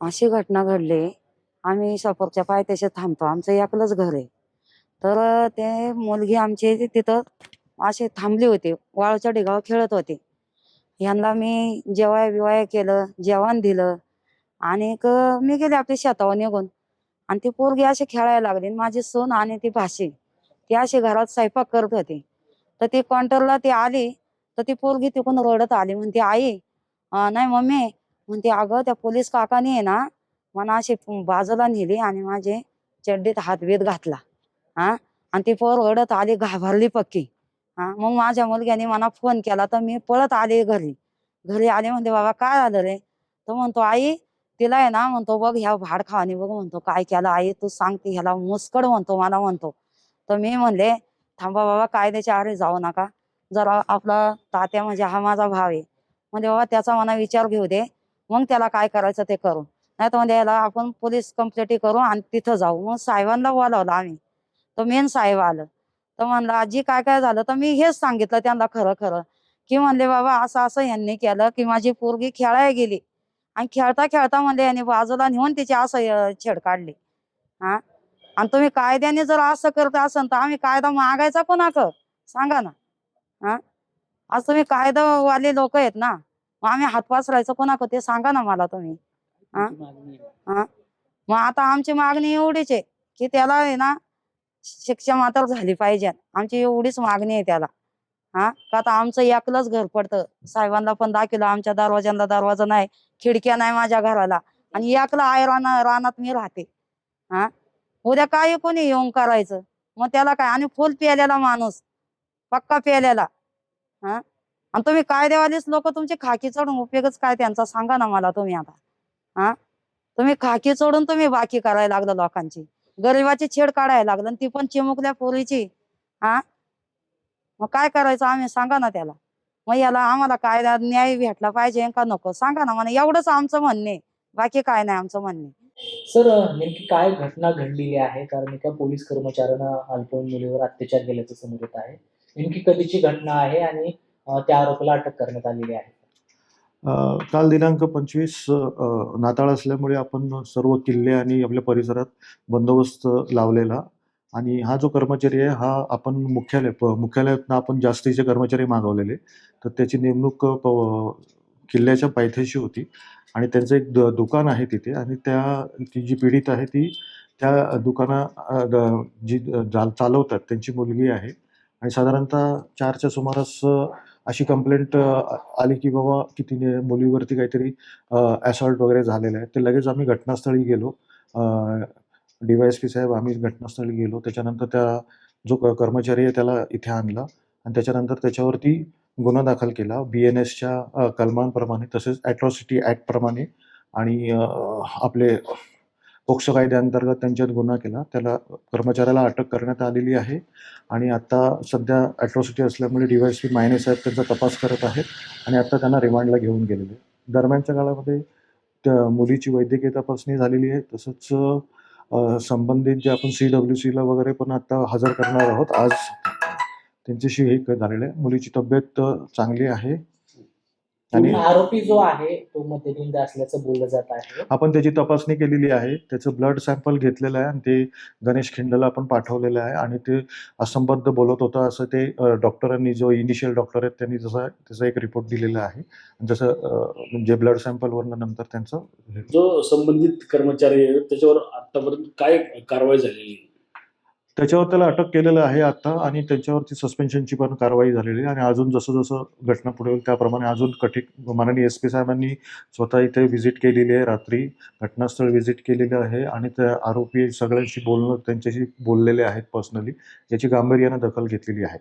अशी घटना घडली. आम्ही सफरच्या पायथ्याशी थांबतो. आमचं एकलंच घर आहे. तर ते मुलगी आमची तिथं असे थांबली होती. वाळूच्या ढिगावर खेळत होते. यांना मी जेवाय बिवाय केलं जेवण दिलं. आणि मी गेले आपल्या शेतावर निघून. आणि ती पोरगी अशी खेळायला लागली आणि माझी सून आणि ती भाशी ती अशी घरात स्वयंपाक करत होती. तर ती काउंटरला ती आली. तर ती पोरगी तिकून रडत आली. म्हणते आई नाही मम्मी म्हणते अगं त्या पोलीस काकाने आहे ना मला अशी बाजूला नेली आणि माझे चड्डीत हातभेद घातला हा? आणि ती पोर ओढत आली घाबरली पक्की हा? मग माझ्या मुलग्याने मला फोन केला तर मी पळत आले घरी. घरी आले म्हणते बाबा काय झालं रे? तो म्हणतो आई तिला आहे ना म्हणतो बघ ह्या भाड खावाने बघ म्हणतो काय केलं आई तू सांगते ह्याला मुस्कड म्हणतो मला म्हणतो. तर मी म्हणले थांबा बाबा कायद्याच्या आरे जाऊ नका. जरा आपला तात्या म्हणजे हा माझा भाव आहे. म्हणजे बाबा त्याचा मला विचार घेऊ दे. मग त्याला काय करायचं ते करू. नाही तर म्हणजे याला आपण पोलीस कंप्लेंट करू आणि तिथं जाऊ. मग साहेबांना बोलावलं आम्ही. तर मेन साहेब आलं. तर म्हणलं आजी काय काय झालं? तर मी हेच सांगितलं त्यांना खरं खरं. की म्हणले बाबा असं असं यांनी केलं की माझी पोरगी खेळायला गेली. आणि खेळता खेळता म्हणले यांनी बाजूला नेऊन तिची असं छेड काढली. हा? आणि तुम्ही कायद्याने जर असं करत असाल तर आम्ही कायदा मागायचा कोणाक सांगा ना. हा? आज तुम्ही कायदावाले लोक आहेत ना. मग आम्ही हात पसरायचं कोणाक ते सांगा ना मला तुम्ही. हा? हा? मग आता आमची मागणी एवढीच आहे की त्याला आहे ना शिक्षा मात्र झाली पाहिजे. आमची एवढीच मागणी आहे त्याला. हा? का आता आमचं एकलंच घर पडतं. साहेबांना पण दाखवलं आमच्या दरवाज्याला दरवाजा नाही खिडक्या नाही माझ्या घराला. आणि एकला आय राना रानात मी राहते. हा? उद्या काय कोणी येऊन करायचं. मग त्याला काय? आणि फुल प्यालेला माणूस. पक्का प्यालेला हा? आणि तुम्ही कायदेवालीच लोक तुमची खाकी चढून उपयोगच काय त्यांचा? सांगा ना मला तुम्ही आता. हा? तुम्ही खाकी चढून तुम्ही बाकी करायला लागलं लोकांची. गरिबाची छेड काढायला लागलं आणि ती पण चिमुकल्या पोरीची. हा? मग काय करायचं आम्ही? सांगा ना त्याला. मग याला आम्हाला कायदा न्याय भेटला पाहिजे का नको? सांगा ना मला. एवढंच आमचं म्हणणे. बाकी काय नाही आमचं म्हणणे. सर नेमकी काय घटना घडलेली आहे? कारण एका पोलीस कर्मचाऱ्यानं अल्पवयीन मुलीवर अत्याचार केल्याचं समोर येत आहे. नेमकी कधीची घटना आहे आणि त्या आरोपीला अटक करण्यात आलेली आहे. काल दिनांक पंचवीस नाताळ असल्यामुळे आपण सर्व किल्ले आणि आपल्या परिसरात बंदोबस्त लावलेला आणि हा जो कर्मचारी आहे हा आपण मुख्यालय प- मुख्यालयातनं आपण जास्तीचे कर्मचारी मागवलेले. तर त्याची नेमणूक प- किल्ल्याच्या पायथ्याशी होती आणि त्यांचं एक द दुकान आहे तिथे आणि त्या ती जी पीडित आहे ती त्या दुकाना जी जा- चालवतात त्यांची मुलगी आहे. आणि साधारणतः चारच्या सुमारास अशी कंप्लेंट आली की बाबा किती मुलीवरती काहीतरी असॉल्ट वगैरे झालेलं आहे. ते लगेच आम्ही घटनास्थळी गेलो. डी वाय एस पी साहेब आम्ही घटनास्थळी गेलो. त्याच्यानंतर त्या जो क- कर्मचारी आहे त्याला इथे आणला. आणि त्याच्यानंतर त्याच्यावरती गुन्हा दाखल केला. बी एन एसच्या कलमांप्रमाणे तसेच ॲट्रॉसिटी ॲक्टप्रमाणे आणि आपले पोक्सो कायद्याअंतर्गत त्यांच्यात गुन्हा केला. त्याला कर्मचाऱ्याला अटक करण्यात आलेली आहे. आणि आता सध्या ॲट्रॉसिटी असल्यामुळे डी वाय पी मायने साहेब त्यांचा तपास करत आहेत आणि आता त्यांना रिमांडला घेऊन गेलेले दरम्यानच्या काळामध्ये त्या मुलीची वैद्यकीय तपासणी झालेली आहे. तसंच संबंधित जे आपण सी डब्ल्यू सीला वगैरे पण आता हजर करणार आहोत. आज त्यांच्याशी हे क- झालेलं आहे. मुलीची तब्येत चांगली आहे. आणि आरोपी जो आहे तो मध्यलिंग असल्याचं बोललं जात आहे. आपण त्याची तपासणी केलेली आहे. त्याचं ब्लड सॅम्पल घेतलेलं आहे आणि ते गणेश खिंडला आपण पाठवलेलं आहे आणि ते असंबद्ध बोलत होता असं ते डॉक्टरांनी जो इनिशियल डॉक्टर आहेत त्यांनी जसा त्याचा एक रिपोर्ट दिलेला आहे. जसं म्हणजे ब्लड सॅम्पलवरनं नंतर त्यांचं जो संबंधित कर्मचारी आहे त्याच्यावर आतापर्यंत काय कारवाई झालेली आहे? त्याच्यावर त्याला अटक केलेलं आहे आता आणि त्यांच्यावरती सस्पेन्शनची पण कारवाई झालेली आहे. आणि अजून जसं जसं घटना पुढे होईल त्याप्रमाणे अजून कठीण माननीय एस पी साहेबांनी स्वतः इथे व्हिजिट केलेली आहे रात्री. घटनास्थळ व्हिजिट केलेलं आहे आणि त्या आरोपी सगळ्यांशी बोलणं त्यांच्याशी बोललेले आहेत पर्सनली याची गांभीर्यानं दखल घेतलेली आहे.